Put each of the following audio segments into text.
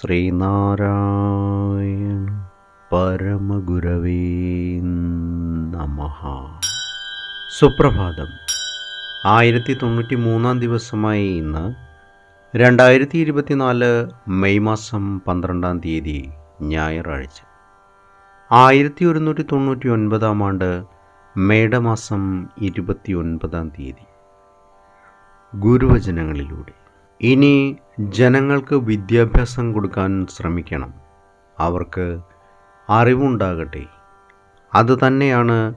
ശ്രീനാരായണ പരമഗുരവേ നമ. സുപ്രഭാതം. ആയിരത്തി തൊണ്ണൂറ്റി മൂന്നാം ദിവസമായ ഇന്ന് രണ്ടായിരത്തി ഇരുപത്തിനാല് മെയ് മാസം പന്ത്രണ്ടാം തീയതി ഞായറാഴ്ച. ആയിരത്തി ഒരുന്നൂറ്റി തൊണ്ണൂറ്റി ഒൻപതാം ആണ്ട് മേടമാസം ഇരുപത്തി ഒൻപതാം തീയതി. ഗുരുവചനങ്ങളിലൂടെ. ഇനി ജനങ്ങൾക്ക് വിദ്യാഭ്യാസം കൊടുക്കാൻ ശ്രമിക്കണം. അവർക്ക് അറിവുണ്ടാകട്ടെ. അത് തന്നെയാണ്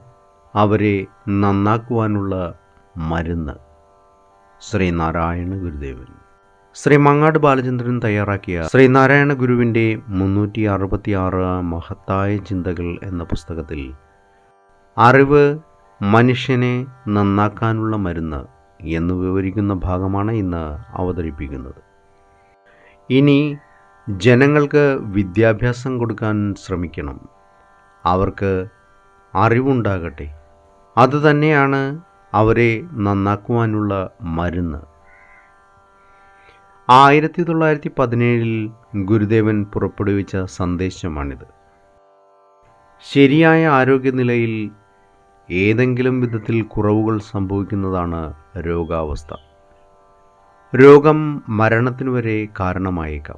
അവരെ നന്നാക്കുവാനുള്ള മരുന്ന്. ശ്രീനാരായണ ഗുരുദേവൻ. ശ്രീ മങ്ങാട് ബാലചന്ദ്രൻ തയ്യാറാക്കിയ ശ്രീനാരായണ ഗുരുവിന്റെ മുന്നൂറ്റി അറുപത്തി ആറ് മഹത്തായ ചിന്തകൾ എന്ന പുസ്തകത്തിൽ അറിവ് മനുഷ്യനെ നന്നാക്കാനുള്ള മരുന്ന് എന്ന് വിവരിക്കുന്ന ഭാഗമാണ് ഇന്ന് അവതരിപ്പിക്കുന്നത്. ഇനി ജനങ്ങൾക്ക് വിദ്യാഭ്യാസം കൊടുക്കാൻ ശ്രമിക്കണം. അവർക്ക് അറിവുണ്ടാകട്ടെ. അതുതന്നെയാണ് അവരെ നന്നാക്കുവാനുള്ള മരുന്ന്. ആയിരത്തി തൊള്ളായിരത്തി പതിനേഴിൽ ഗുരുദേവൻ പുറപ്പെടുവിച്ച സന്ദേശമാണിത്. ശരിയായ ആരോഗ്യനിലയിൽ ഏതെങ്കിലും വിധത്തിൽ കുറവുകൾ സംഭവിക്കുന്നതാണ് രോഗാവസ്ഥ. രോഗം മരണത്തിനു വരെ കാരണമായേക്കാം.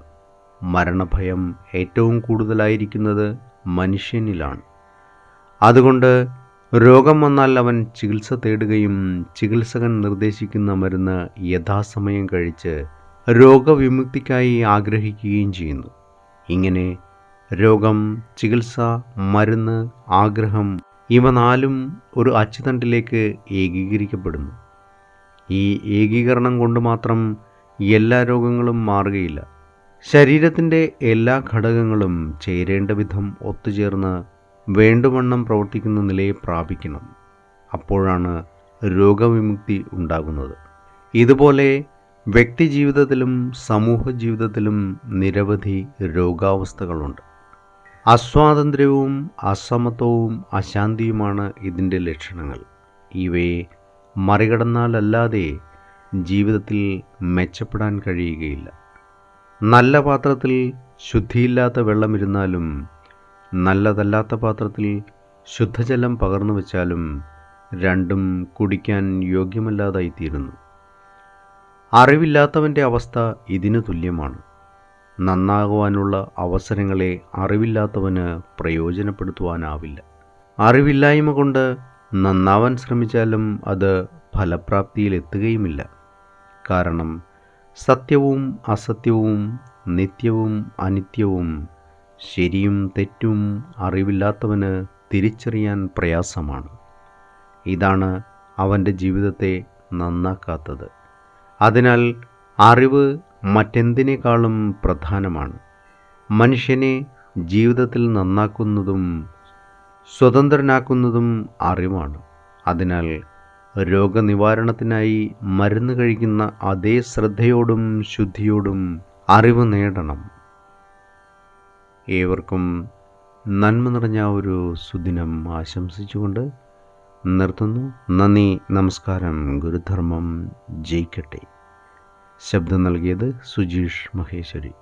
മരണഭയം ഏറ്റവും കൂടുതലായിരിക്കുന്നത് മനുഷ്യനിലാണ്. അതുകൊണ്ട് രോഗം വന്നാൽ അവൻ ചികിത്സ തേടുകയും ചികിത്സകൻ നിർദ്ദേശിക്കുന്ന മരുന്ന് യഥാസമയം കഴിച്ച് രോഗവിമുക്തിക്കായി ആഗ്രഹിക്കുകയും ചെയ്യുന്നു. ഇങ്ങനെ രോഗം ചികിത്സ മരുന്ന് ആഗ്രഹം ഇവ നാലും ഒരു അച്ചുതണ്ടിലേക്ക് ഏകീകരിക്കപ്പെടുന്നു. ഈ ഏകീകരണം കൊണ്ട് മാത്രം എല്ലാ രോഗങ്ങളും മാറുകയില്ല. ശരീരത്തിന്റെ എല്ലാ ഘടകങ്ങളും ചേരേണ്ട വിധം ഒത്തുചേർന്ന് വേണ്ടുവണ്ണം പ്രവർത്തിക്കുന്ന നിലയെ പ്രാപിക്കണം. അപ്പോഴാണ് രോഗവിമുക്തി ഉണ്ടാകുന്നത്. ഇതുപോലെ വ്യക്തി ജീവിതത്തിലും സമൂഹ ജീവിതത്തിലും നിരവധി രോഗാവസ്ഥകളുണ്ട്. അസ്വാതന്ത്ര്യവും അസമത്വവും അശാന്തിയുമാണ് ഇതിന്റെ ലക്ഷണങ്ങൾ. ഇവയെ മറികടന്നാലല്ലാതെ ജീവിതത്തിൽ മെച്ചപ്പെടാൻ കഴിയുകയില്ല. നല്ല പാത്രത്തിൽ ശുദ്ധിയില്ലാത്ത വെള്ളമിരുന്നാലും നല്ലതല്ലാത്ത പാത്രത്തിൽ ശുദ്ധജലം പകർന്നു വച്ചാലും രണ്ടും കുടിക്കാൻ യോഗ്യമല്ലാതായിത്തീരുന്നു. അറിവില്ലാത്തവന്റെ അവസ്ഥ ഇതിനു തുല്യമാണ്. നന്നാകുവാനുള്ള അവസരങ്ങളെ അറിവില്ലാത്തവന് പ്രയോജനപ്പെടുത്തുവാനാവില്ല. അറിവില്ലായ്മ കൊണ്ട് നന്നാവാൻ ശ്രമിച്ചാലും അത് ഫലപ്രാപ്തിയിലെത്തുകയുമില്ല കാരണം സത്യവും അസത്യവും നിത്യവും അനിത്യവും ശരിയും തെറ്റും അറിവില്ലാത്തവന് തിരിച്ചറിയാൻ പ്രയാസമാണ്. ഇതാണ് അവന്റെ ജീവിതത്തെ നന്നാക്കാത്തത്. അതിനാൽ അറിവ് മറ്റെന്തിനേക്കാളും പ്രധാനമാണ്. മനുഷ്യനെ ജീവിതത്തിൽ നന്നാക്കുന്നതും സ്വതന്ത്രനാക്കുന്നതും അറിവാണ്. അതിനാൽ രോഗനിവാരണത്തിനായി മരുന്ന് കഴിക്കുന്ന അതേ ശ്രദ്ധയോടും ശുദ്ധിയോടും അറിവ് നേടണം. ഏവർക്കും നന്മ നിറഞ്ഞ ഒരു സുദിനം ആശംസിച്ചുകൊണ്ട് നിർത്തുന്നു. നന്ദി നമസ്കാരം. ഗുരുധർമ്മം ജയിക്കട്ടെ. ശബ്ദം നൽകിയത് സുജീഷ് മഹേശ്വരി.